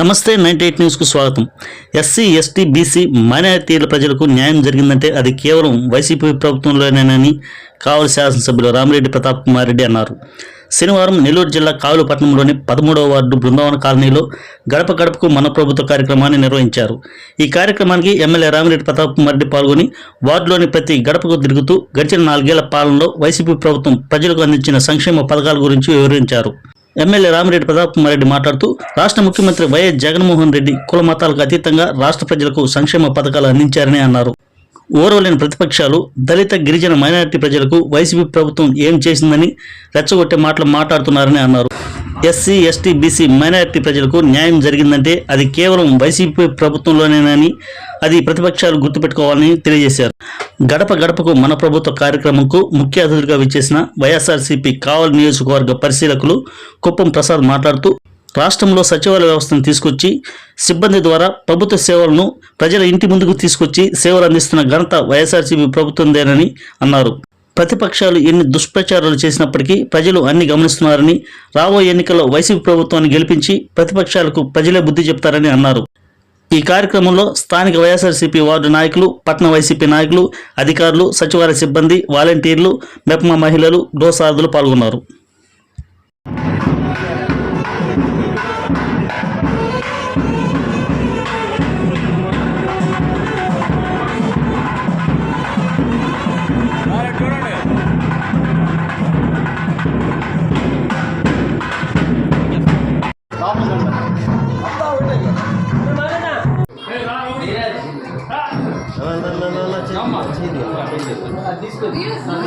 నమస్తే ninety eight న్యూస్కు స్వాగతం. ఎస్సీ ఎస్టీ బీసీ మైనారిటీల ప్రజలకు న్యాయం జరిగిందంటే అది కేవలం వైసీపీ ప్రభుత్వంలోనేనని కావలి శాసనసభ్యులు రామిరెడ్డి ప్రతాప్ కుమార్ రెడ్డి అన్నారు. శనివారం నెల్లూరు జిల్లా కావులపట్నంలోని పదమూడవ వార్డు బృందావన కాలనీలో గడప గడపకు మన ప్రభుత్వ కార్యక్రమాన్ని నిర్వహించారు. ఈ కార్యక్రమానికి ఎమ్మెల్యే రామిరెడ్డి ప్రతాప్ కుమార్ రెడ్డి పాల్గొని వార్డులోని ప్రతి గడపకు తిరుగుతూ గడిచిన నాలుగేళ్ళ పాలనలో వైసీపీ ప్రభుత్వం ప్రజలకు అందించిన సంక్షేమ పథకాల గురించి వివరించారు. ఎమ్మెల్యే రామిరెడ్డి ప్రతాప్ కుమార్ రెడ్డి మాట్లాడుతూ రాష్ట్ర ముఖ్యమంత్రి వైఎస్ జగన్మోహన్ రెడ్డి కుల మతాలకు అతీతంగా రాష్ట్ర ప్రజలకు సంక్షేమ పథకాలు అందించారని అన్నారు. ఓర్వలేని ప్రతిపక్షాలు దళిత గిరిజన మైనారిటీ ప్రజలకు వైసీపీ ప్రభుత్వం ఏం చేసిందని రెచ్చగొట్టే మాటలు మాట్లాడుతున్నారని అన్నారు. ఎస్సీ ఎస్టీ బీసీ మైనారిటీ ప్రజలకు న్యాయం జరిగిందంటే అది కేవలం వైసీపీ ప్రభుత్వంలోనేనని అది ప్రతిపక్షాలు గుర్తుపెట్టుకోవాలని తెలియజేశారు. గడప గడపకు మన ప్రభుత్వ కార్యక్రమంకు ముఖ్య అతిథులుగా విచ్చేసిన వైఎస్ఆర్సీపీ కావలి నియోజకవర్గ పరిశీలకులు కుప్పం ప్రసాద్ మాట్లాడుతూ రాష్ట్రంలో సచివాలయ వ్యవస్థను తీసుకొచ్చి సిబ్బంది ద్వారా ప్రభుత్వ సేవలను ప్రజల ఇంటి ముందుకు తీసుకొచ్చి సేవలు అందిస్తున్న ఘనత వైఎస్ఆర్సీపీ ప్రభుత్వందేనని అన్నారు. ప్రతిపక్షాలు ఎన్ని దుష్ప్రచారాలు చేసినప్పటికీ ప్రజలు అన్ని గమనిస్తున్నారని రాబోయే ఎన్నికల్లో వైసీపీ ప్రభుత్వాన్ని గెలిపించి ప్రతిపక్షాలకు ప్రజలే బుద్ధి చెప్తారని అన్నారు. ఈ కార్యక్రమంలో స్థానిక వైఎస్ఆర్సీపీ వార్డు నాయకులు పట్న వైసీపీ నాయకులు అధికారులు సచివాలయ సిబ్బంది వాలంటీర్లు మెప్మా మహిళలు డోసార్దులు పాల్గొన్నారు. నిలబడనా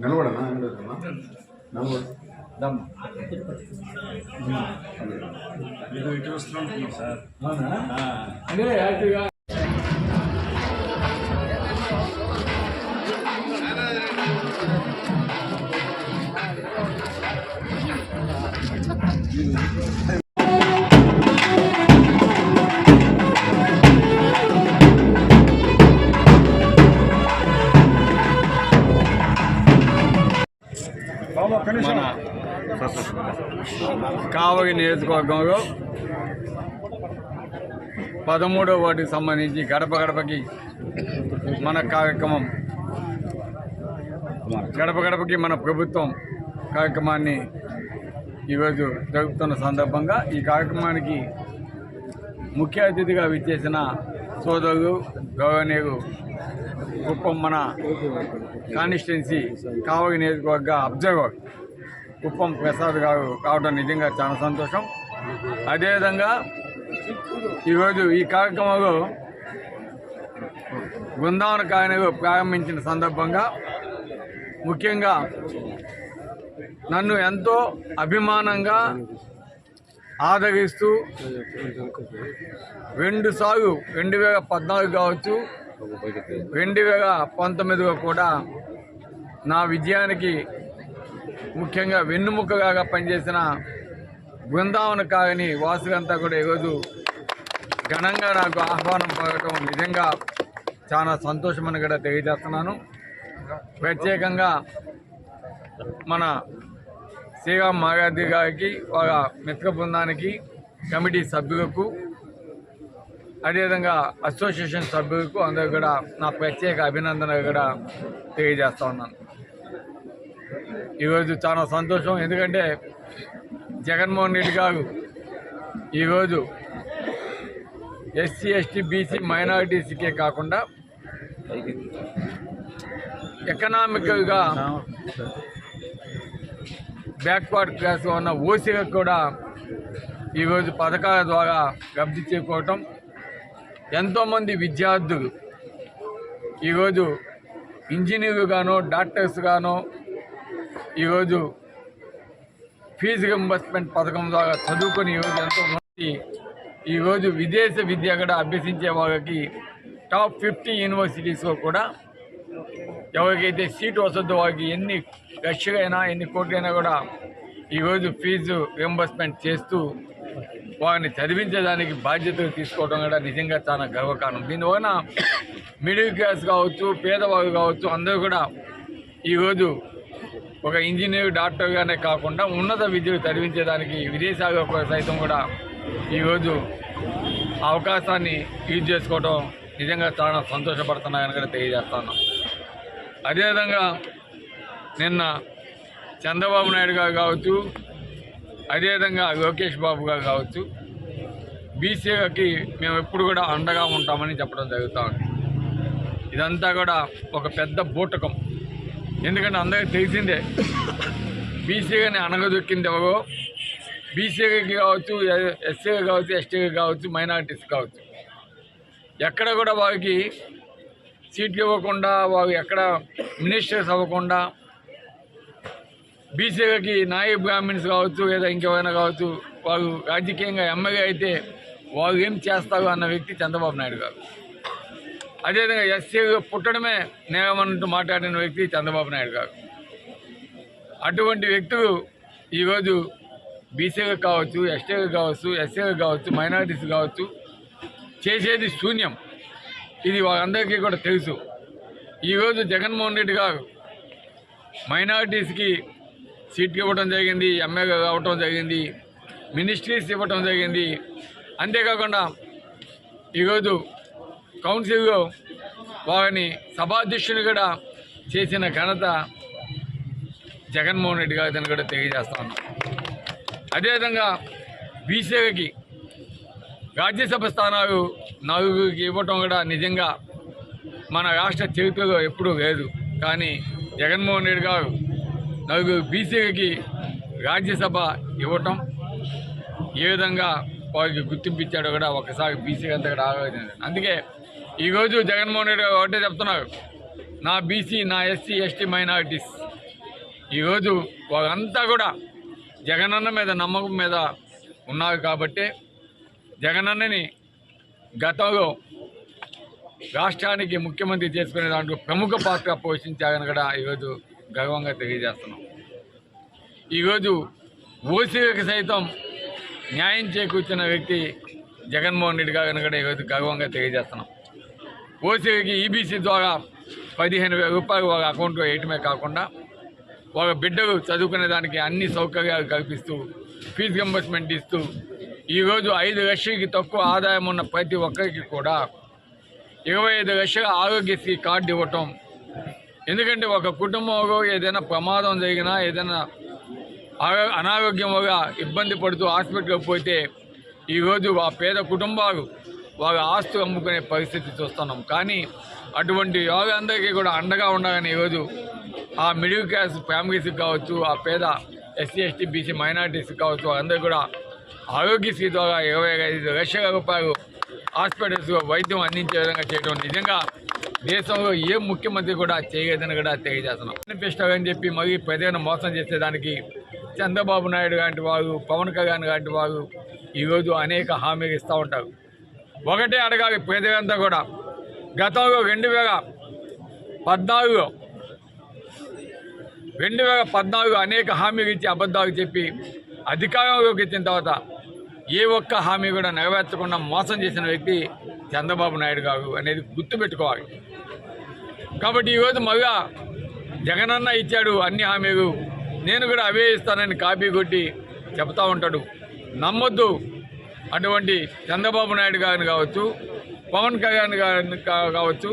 నిలబడనా? నిలబడు. ఇది ఇటు వస్తున్నాం. సార్ మన కావగి నియోజకవర్గంలో పదమూడవ వార్డుకి సంబంధించి గడప గడపకి మన కార్యక్రమం గడప గడపకి మన ప్రభుత్వం కార్యక్రమాన్ని ఈరోజు జరుపుతున్న సందర్భంగా ఈ కార్యక్రమానికి ముఖ్య అతిథిగా విచ్చేసిన సోదరుడు గౌరవనీయులు కుప్పం మన కాన్స్టిట్యున్సీ కావగి నియోజకవర్గ అబ్జర్వర్ కుప్పం ప్రసాద్ గారు కావడం నిజంగా చాలా సంతోషం. అదేవిధంగా ఈరోజు ఈ కార్యక్రమంలో బృందావన కార్యాలయం ప్రారంభించిన సందర్భంగా ముఖ్యంగా నన్ను ఎంతో అభిమానంగా ఆదరిస్తూ రెండు సార్లు రెండు వేల పద్నాలుగు కావచ్చు. రెండు వేల పంతొమ్మిదిలో కూడా నా విజయానికి ముఖ్యంగా వెన్నుముకగా పనిచేసిన బృందావన కాగని వాసులంతా కూడా ఈరోజు ఘనంగా నాకు ఆహ్వానం పడటం నిజంగా చాలా సంతోషమని కూడా తెలియజేస్తున్నాను. ప్రత్యేకంగా మన శ్రీరామ్ మాగాది గారికి వాళ్ళ మిత్ర బృందానికి కమిటీ సభ్యులకు అదేవిధంగా అసోసియేషన్ సభ్యులకు అందరూ కూడా నా ప్రత్యేక అభినందనలు కూడా తెలియజేస్తా ఉన్నాను. ఈరోజు చాలా సంతోషం. ఎందుకంటే జగన్మోహన్ రెడ్డి గారు ఈరోజు ఎస్సీ ఎస్టీ బీసీ మైనారిటీస్కే కాకుండా ఎకనామికల్గా బ్యాక్వర్డ్ క్లాస్లో ఉన్న ఓసీలకు కూడా ఈరోజు పథకాల ద్వారా లబ్ధి చేకూరటం. ఎంతోమంది విద్యార్థులు ఈరోజు ఇంజనీర్లు గానో డాక్టర్స్ గానో ఈరోజు ఫీజు రింబర్స్మెంట్ పథకం ద్వారా చదువుకొని ఈరోజు ఎంతోమంది ఈరోజు విదేశ విద్య కూడా అభ్యసించే వాళ్ళకి టాప్ ఫిఫ్టీ యూనివర్సిటీస్లో కూడా ఎవరికైతే సీటు వస్తుందో వారికి ఎన్ని లక్షలైనా ఎన్ని కోట్లైనా కూడా ఈరోజు ఫీజు రింబర్స్మెంట్ చేస్తూ వారిని చదివించడానికి బాధ్యతలు తీసుకోవడం కూడా నిజంగా చాలా గర్వకారణం. దీనివలన మిడిల్ క్లాస్ కావచ్చు పేదవాళ్ళు కావచ్చు అందరూ కూడా ఈరోజు ఒక ఇంజనీర్ డాక్టర్గానే కాకుండా ఉన్నత విద్యలు చదివించడానికి విదేశాలకు సైతం కూడా ఈరోజు అవకాశాన్ని యూజ్ చేసుకోవడం నిజంగా చాలా సంతోషపడుతున్నాయని కూడా తెలియజేస్తున్నాం అదేవిధంగా నిన్న చంద్రబాబు నాయుడు గారు కావచ్చు అదేవిధంగా లోకేష్ బాబు గారు కావచ్చు బీసీకి మేము ఎప్పుడు కూడా అండగా ఉంటామని చెప్పడం జరుగుతూ ఉంది. ఇదంతా కూడా ఒక పెద్ద బూటకం. ఎందుకంటే అందరికీ తెలిసిందే బీసీగాని అనగదొక్కింది ఎవరో? బీసీకి కావచ్చు ఎస్సీగా కావచ్చు ఎస్టీగా కావచ్చు మైనారిటీస్ కావచ్చు. ఎక్కడ కూడా వారికి సీట్లు ఇవ్వకుండా వారు ఎక్కడ మినిస్టర్స్ అవ్వకుండా బీసీలకి నాయ బ్రాహ్మిన్స్ కావచ్చు లేదా ఇంకెవైనా కావచ్చు వారు రాజకీయంగా ఎమ్మెల్యే అయితే వారు ఏం చేస్తారు అన్న వ్యక్తి చంద్రబాబు నాయుడు గారు. అదేవిధంగా ఎస్సీ పుట్టడమే నేరమన్నట్టు మాట్లాడిన వ్యక్తి చంద్రబాబు నాయుడు గారు. అటువంటి వ్యక్తులు ఈరోజు బీసీలకు కావచ్చు ఎస్టీలకు కావచ్చు ఎస్సీలకు కావచ్చు మైనారిటీస్ కావచ్చు చేసేది శూన్యం. ఇది వాళ్ళందరికీ కూడా తెలుసు. ఈరోజు జగన్మోహన్ రెడ్డి గారు మైనారిటీస్కి సీట్లు ఇవ్వడం జరిగింది ఎమ్మెల్యే అవ్వటం జరిగింది మినిస్ట్రీస్ ఇవ్వటం జరిగింది. అంతేకాకుండా ఈరోజు కౌన్సిల్లో వారిని సభాధ్యక్షుని కూడా చేసిన ఘనత జగన్మోహన్ రెడ్డి గారిని కూడా తెలియజేస్తాను అదేవిధంగా బీసీలకి రాజ్యసభ స్థానాలు నలుగురికి ఇవ్వటం కూడా నిజంగా మన రాష్ట్ర చరిత్రలో ఎప్పుడూ లేదు. కానీ జగన్మోహన్ రెడ్డి గారు నలుగురు బీసీలకి రాజ్యసభ ఇవ్వటం ఏ విధంగా వారికి గుర్తింపు ఇచ్చాడో కూడా ఒకసారి బీసీ అంతా కూడా ఆలోచన. అందుకే ఈరోజు జగన్మోహన్ రెడ్డి గారు ఒకటే చెప్తున్నారు. నా బీసీ నా ఎస్సీ ఎస్టీ మైనారిటీస్. ఈరోజు వాళ్ళంతా కూడా జగనన్న మీద నమ్మకం మీద ఉన్నారు కాబట్టి జగనన్నని గతంలో రాష్ట్రానికి ముఖ్యమంత్రి చేసుకునే దాంట్లో ప్రముఖ పాత్ర పోషించారని కూడా ఈరోజు గర్వంగా తెలియజేస్తున్నాం. ఈరోజు ఓసీలకు సైతం న్యాయం చేకూర్చిన వ్యక్తి జగన్మోహన్ రెడ్డి గారిని కూడా ఈరోజు గర్వంగా తెలియజేస్తున్నాం. ఓసీలకి ఈబీసీ ద్వారా పదిహేను వేల రూపాయలు ఒక అకౌంట్లో వేయటమే కాకుండా ఒక బిడ్డలు చదువుకునే దానికి అన్ని సౌకర్యాలు కల్పిస్తూ ఫీజు రింబర్స్మెంట్ ఇస్తూ ఈరోజు ఐదు లక్షలకి తక్కువ ఆదాయం ఉన్న ప్రతి ఒక్కరికి కూడా ఇరవై ఐదు లక్షల ఆరోగ్యశ్రీ కార్డు ఇవ్వటం. ఎందుకంటే ఒక కుటుంబంలో ఏదైనా ప్రమాదం జరిగినా ఏదైనా అనారోగ్యంగా ఇబ్బంది పడుతూ హాస్పిటల్కి పోతే ఈరోజు ఆ పేద కుటుంబాలు వాళ్ళ ఆస్తు అమ్ముకునే పరిస్థితి చూస్తున్నాం. కానీ అటువంటి యోగాందరికీ కూడా అండగా ఉండాలని ఈరోజు ఆ మిడిల్ క్లాస్ ఫ్యామిలీస్కి కావచ్చు ఆ పేద ఎస్సీ ఎస్టీ బీసీ మైనార్టీస్కి కావచ్చు అందరూ కూడా ఆరోగ్యశ్రీ ద్వారా ఇరవై ఐదు లక్షల రూపాయలు హాస్పిటల్స్లో వైద్యం అందించే విధంగా చేయడం నిజంగా దేశంలో ఏ ముఖ్యమంత్రి కూడా చేయలేదని కూడా తెలియజేస్తున్నాం. మేనిఫెస్టో అని చెప్పి మరీ ప్రజలను మోసం చేసేదానికి చంద్రబాబు నాయుడు లాంటి వారు పవన్ కళ్యాణ్ లాంటి వారు ఈరోజు అనేక హామీలు ఇస్తూ ఉంటారు. ఒకటే అడగాలి ప్రజలంతా కూడా. గతంలో రెండు వేల పద్నాలుగులో రెండు వేల పద్నాలుగు అనేక హామీలు ఇచ్చి అబద్ధాలు చెప్పి అధికారంలోకి వచ్చిన తర్వాత ఏ ఒక్క హామీ కూడా నెరవేర్చకుండా మోసం చేసిన వ్యక్తి చంద్రబాబు నాయుడు గారు అనేది గుర్తుపెట్టుకోవాలి. కాబట్టి ఈరోజు మళ్ళా జగనన్న ఇచ్చాడు అన్ని హామీలు. నేను కూడా అవే ఇస్తానని కాపీ కొట్టి చెప్తా ఉంటాడు. నమ్మొద్దు. అటువంటి చంద్రబాబు నాయుడు గారిని కావచ్చు పవన్ కళ్యాణ్ గారిని కావచ్చు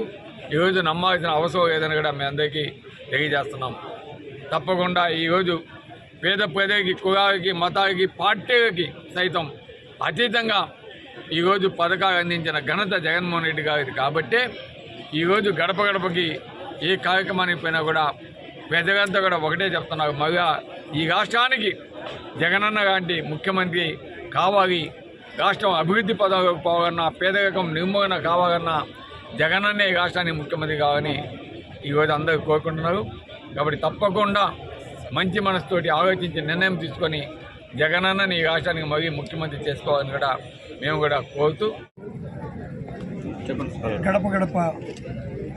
ఈరోజు నమ్మాల్సిన అవసరం లేదని కూడా మీ అందరికీ తెలియజేస్తున్నాం. తప్పకుండా ఈరోజు పేద పేదకి కులాలకి మతాలకి పార్టీలకి సైతం అతీతంగా ఈరోజు పథకాలు అందించిన ఘనత జగన్మోహన్ రెడ్డి గారిది. కాబట్టే ఈరోజు గడప గడపకి ఏ కార్యక్రమానికి పోయినా కూడా పెద్దగంతా కూడా ఒకటే చెప్తున్నారు. మళ్ళా ఈ రాష్ట్రానికి జగనన్న లాంటి ముఖ్యమంత్రి కావాలి. రాష్ట్రం అభివృద్ధి పదవికి పోవాలన్నా పేదరికం నిర్మూలన కావాలన్నా జగనన్నే ఈ రాష్ట్రానికి ముఖ్యమంత్రి కావాలని ఈరోజు అందరూ కోరుకుంటున్నారు. కాబట్టి తప్పకుండా మంచి మనసుతోటి ఆలోచించి నిర్ణయం తీసుకొని జగనన్నని ఈ రాష్ట్రానికి మరీ ముఖ్యమంత్రి చేసుకోవాలని కూడా మేము కూడా కోరుతూ గడప గడప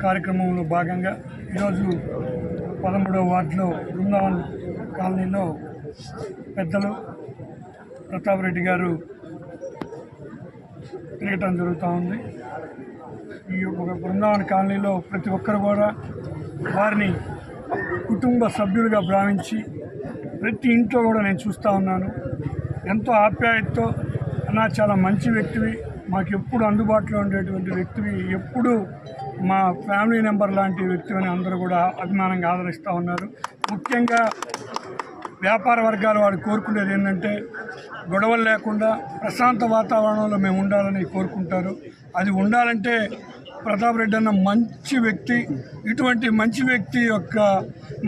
కార్యక్రమంలో భాగంగా ఈరోజు పదమూడవ వార్డులో బృందావన్ కాలనీలో పెద్దలు ప్రతాప్ రెడ్డి గారు తిరగటం జరుగుతూ ఉంది. ఈ ఒక బృందావన్ కాలనీలో ప్రతి ఒక్కరు కూడా వారిని కుటుంబ సభ్యులుగా భావించి ప్రతి ఇంట్లో కూడా నేను చూస్తూ ఉన్నాను. ఎంతో ఆప్యాయతతో అన్న చాలా మంచి వ్యక్తివి. మాకు ఎప్పుడు అందుబాటులో ఉండేటువంటి వ్యక్తివి. ఎప్పుడు మా ఫ్యామిలీ నెంబర్ లాంటి వ్యక్తిని అందరూ కూడా అభిమానంగా ఆదరిస్తూ ఉన్నారు. ముఖ్యంగా వ్యాపార వర్గాల వారు కోరుకునేది ఏంటంటే గొడవలు లేకుండా ప్రశాంత వాతావరణంలో మేము ఉండాలని కోరుకుంటారు. అది ఉండాలంటే ప్రతాప్ రెడ్డి అన్న మంచి వ్యక్తి ఇటువంటి మంచి వ్యక్తి యొక్క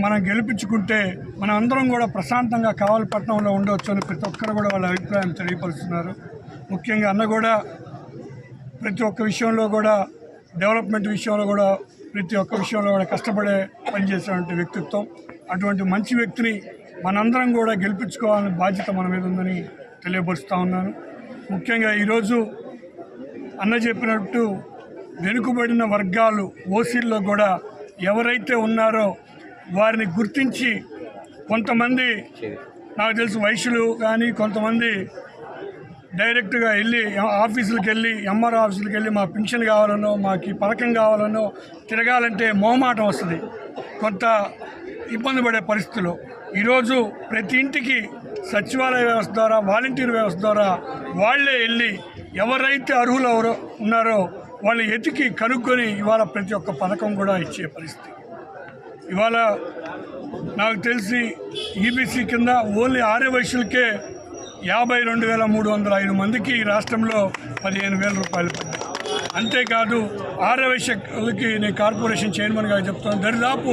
మనం గెలిపించుకుంటే మన అందరం కూడా ప్రశాంతంగా కావాలపట్నంలో ఉండవచ్చు అని ప్రతి ఒక్కరు కూడా వాళ్ళ అభిప్రాయం తెలియపరుస్తున్నారు. ముఖ్యంగా అన్న కూడా ప్రతి ఒక్క విషయంలో కూడా డెవలప్మెంట్ విషయంలో కూడా ప్రతి ఒక్క విషయంలో కూడా కష్టపడే పనిచేసినటువంటి వ్యక్తిత్వం. అటువంటి మంచి వ్యక్తిని మనందరం కూడా గెలిపించుకోవాలని బాధ్యత మన మీద ఉందని తెలియపరుస్తూ ఉన్నాను. ముఖ్యంగా ఈరోజు అన్న చెప్పినట్టు వెనుకబడిన వర్గాలు ఓసీల్లో కూడా ఎవరైతే ఉన్నారో వారిని గుర్తించి కొంతమంది నాకు తెలుసు వైశ్యులు కానీ కొంతమంది డైరెక్ట్గా వెళ్ళి ఆఫీసులకు వెళ్ళి ఎంఆర్ ఆఫీసులకు వెళ్ళి మా పింఛన్ కావాలనో మాకు పథకం కావాలనో తిరగాలంటే మోమాటం వస్తుంది. కొంత ఇబ్బంది పడే పరిస్థితులు. ఈరోజు ప్రతి ఇంటికి సచివాలయ వ్యవస్థ ద్వారా వాలంటీర్ వ్యవస్థ ద్వారా వాళ్ళే వెళ్ళి ఎవరైతే అర్హులు ఉన్నారో వాళ్ళు ఎతికి కనుక్కొని ఇవాళ ప్రతి ఒక్క పథకం కూడా ఇచ్చే పరిస్థితి. ఇవాళ నాకు తెలిసి ఈబీసీ కింద ఓన్లీ ఆర్యవైశ్యులకే యాభై రెండు వేల మూడు వందల ఐదు మందికి ఈ రాష్ట్రంలో పదిహేను వేల రూపాయలు పడ్డాయి. అంతేకాదు ఆర్యవైశ్యులకి నేను కార్పొరేషన్ చైర్మన్గా చెప్తాను. దరిదాపు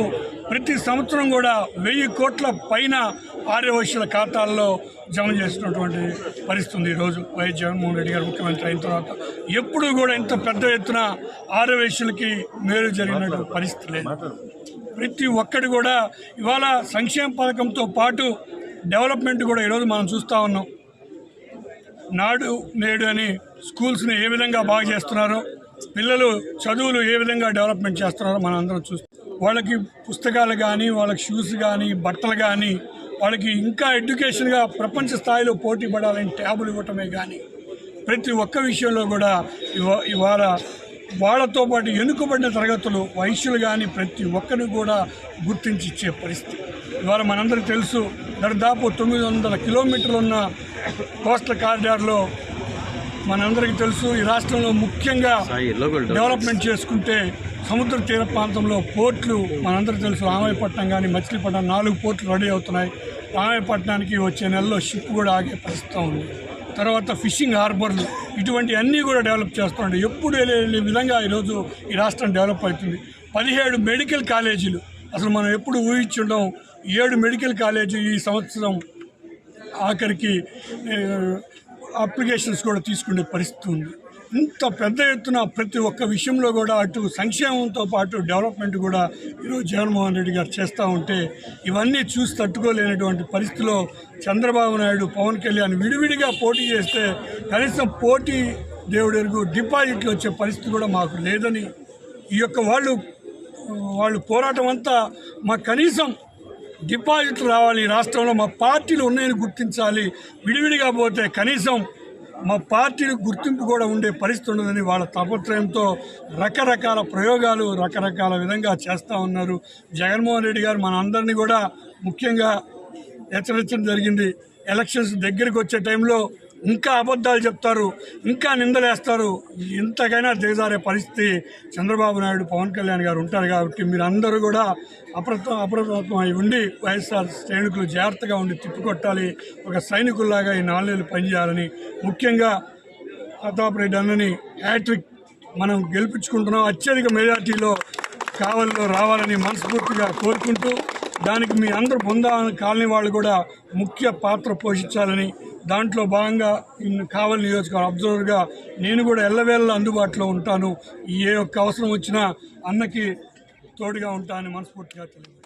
ప్రతి సంవత్సరం కూడా వెయ్యి కోట్ల పైన ఆర్యవైశ్యుల ఖాతాల్లో జమ చేసినటువంటి పరిస్థితి ఉంది ఈరోజు వైఎస్ జగన్మోహన్ రెడ్డి గారు ముఖ్యమంత్రి అయిన తర్వాత. ఎప్పుడూ కూడా ఇంత పెద్ద ఎత్తున ఆర్యవైశ్యులకి మేలు జరిగినటువంటి పరిస్థితి లేదు. ప్రతి ఒక్కటి కూడా ఇవాళ సంక్షేమ పథకంతో పాటు డెవలప్మెంట్ కూడా ఈరోజు మనం చూస్తూ ఉన్నాం. నాడు నేడు అని స్కూల్స్ని ఏ విధంగా బాగా చేస్తున్నారో పిల్లలు చదువులు ఏ విధంగా డెవలప్మెంట్ చేస్తున్నారో మనం అందరం చూస్తాం. వాళ్ళకి పుస్తకాలు కానీ వాళ్ళకి షూస్ కానీ బట్టలు కానీ వాళ్ళకి ఇంకా ఎడ్యుకేషన్గా ప్రపంచ స్థాయిలో పోటీ పడాలని ట్యాబులు ఇవ్వటమే కానీ ప్రతి ఒక్క విషయంలో కూడా ఇవా ఇవాళ వాళ్ళతో పాటు ఎన్నుకబడిన తరగతులు వైశ్యులు కానీ ప్రతి ఒక్కరిని కూడా గుర్తించి ఇచ్చే పరిస్థితి. ఇవాళ మనందరికీ తెలుసు దాదాపు తొమ్మిది వందల కిలోమీటర్లు ఉన్న కోస్టల్ కారిడార్లో మనందరికీ తెలుసు ఈ రాష్ట్రంలో ముఖ్యంగా డెవలప్మెంట్ చేసుకుంటే సముద్ర తీర ప్రాంతంలో పోర్ట్లు మనందరికీ తెలుసు రామాయపట్నం కానీ మచిలీపట్నం నాలుగు పోర్ట్లు రెడీ అవుతున్నాయి. రామాయపట్నానికి వచ్చే నెలలో షిప్ కూడా ఆగే పరిస్థితి ఉంది. తర్వాత ఫిషింగ్ హార్బర్లు ఇటువంటివన్నీ కూడా డెవలప్ చేస్తున్నాయి ఎప్పుడు లేని విధంగా ఈరోజు ఈ రాష్ట్రం డెవలప్ అవుతుంది. పదిహేడు మెడికల్ కాలేజీలు అసలు మనం ఎప్పుడు ఊహించడం ఏడు మెడికల్ కాలేజీ ఈ సంవత్సరం ఆఖరికి అప్లికేషన్స్ కూడా తీసుకునే పరిస్థితి ఉంది. ఇంత పెద్ద ఎత్తున ప్రతి ఒక్క విషయంలో కూడా అటు సంక్షేమంతో పాటు డెవలప్మెంట్ కూడా ఈరోజు జగన్మోహన్ రెడ్డి గారు చేస్తూ ఉంటే ఇవన్నీ చూసి తట్టుకోలేనటువంటి పరిస్థితిలో చంద్రబాబు నాయుడు పవన్ కళ్యాణ్ విడివిడిగా పోటీ చేస్తే కనీసం పోటీ దేవుడెరుగు డిపాజిట్లు వచ్చే పరిస్థితి కూడా మాకు లేదని ఈ యొక్క వాళ్ళు వాళ్ళు పోరాటం అంతా మాకు కనీసం డిపాజిట్లు రావాలి రాష్ట్రంలో మా పార్టీలు ఉన్నాయని గుర్తించాలి విడివిడిగా పోతే కనీసం మా పార్టీకి గుర్తింపు కూడా ఉండే పరిస్థితి ఉండదని వాళ్ళ తాపత్రయంతో రకరకాల ప్రయోగాలు రకరకాల విధంగా చేస్తూ ఉన్నారు. జగన్మోహన్ రెడ్డి గారు మన అందరినీ కూడా ముఖ్యంగా హెచ్చరించడం జరిగింది. ఎలక్షన్స్ దగ్గరికి వచ్చే టైంలో ఇంకా అబద్ధాలు చెప్తారు ఇంకా నిందలేస్తారు. ఇంతకైనా దిగజారే పరిస్థితి చంద్రబాబు నాయుడు పవన్ కళ్యాణ్ గారు ఉంటారు కాబట్టి మీరు అందరూ కూడా అప్రత అప్రమత్తమై ఉండి వైఎస్ఆర్ శ్రేణుకులు జాగ్రత్తగా ఉండి తిప్పికొట్టాలి. ఒక సైనికుల్లాగా ఈ నాలుగు పనిచేయాలని ముఖ్యంగా ప్రతాప్ రెడ్డి అన్నని హ్యాట్రిక్ మనం గెలిపించుకుంటున్నాం. అత్యధిక మెజార్టీలో కావలిలో రావాలని మనస్ఫూర్తిగా కోరుకుంటూ దానికి మీ అందరు బృందావన కాలనీ వాళ్ళు కూడా ముఖ్య పాత్ర పోషించాలని దాంట్లో భాగంగా కావలి నియోజకవర్గం అబ్జర్వర్గా నేను కూడా ఎల్లవేళ్ళ అందుబాటులో ఉంటాను. ఏ ఒక్క అవసరం వచ్చినా అన్నకి తోడుగా ఉంటానని మనస్ఫూర్తిగా తెలియదు